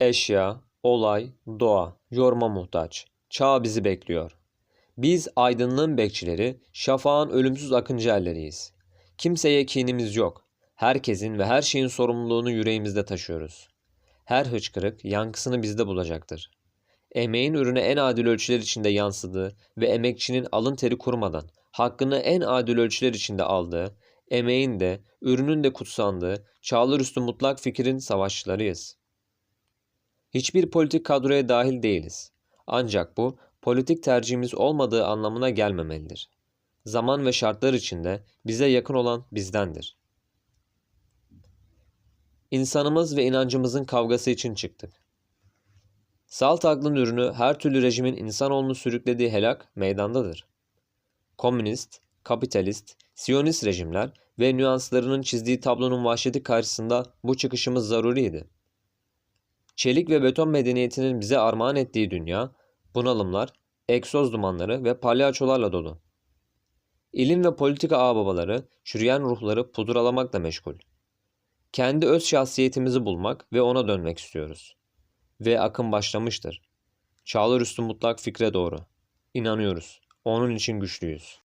Eşya, olay, doğa, yorma muhtaç. Çağ bizi bekliyor. Biz aydınlığın bekçileri, şafağın ölümsüz akıncı erleriyiz. Kimseye kinimiz yok. Herkesin ve her şeyin sorumluluğunu yüreğimizde taşıyoruz. Her hıçkırık yankısını bizde bulacaktır. Emeğin ürünü en adil ölçüler içinde yansıdığı ve emekçinin alın teri kurmadan hakkını en adil ölçüler içinde aldığı, emeğin de, ürünün de kutsandığı, çağlar üstü mutlak fikrin savaşçılarıyız. Hiçbir politik kadroya dahil değiliz. Ancak bu, politik tercihimiz olmadığı anlamına gelmemelidir. Zaman ve şartlar içinde bize yakın olan bizdendir. İnsanımız ve inancımızın kavgası için çıktık. Salt aklın ürünü her türlü rejimin insanoğlunu sürüklediği helak meydandadır. Komünist, kapitalist, siyonist rejimler ve nüanslarının çizdiği tablonun vahşeti karşısında bu çıkışımız zaruriydi. Çelik ve beton medeniyetinin bize armağan ettiği dünya, bunalımlar, egzoz dumanları ve palyaçolarla dolu. İlim ve politika ağababaları, çürüyen ruhları pudralamakla meşgul. Kendi öz şahsiyetimizi bulmak ve ona dönmek istiyoruz. Ve akım başlamıştır. Çağlar üstü mutlak fikre doğru. İnanıyoruz. Onun için güçlüyüz.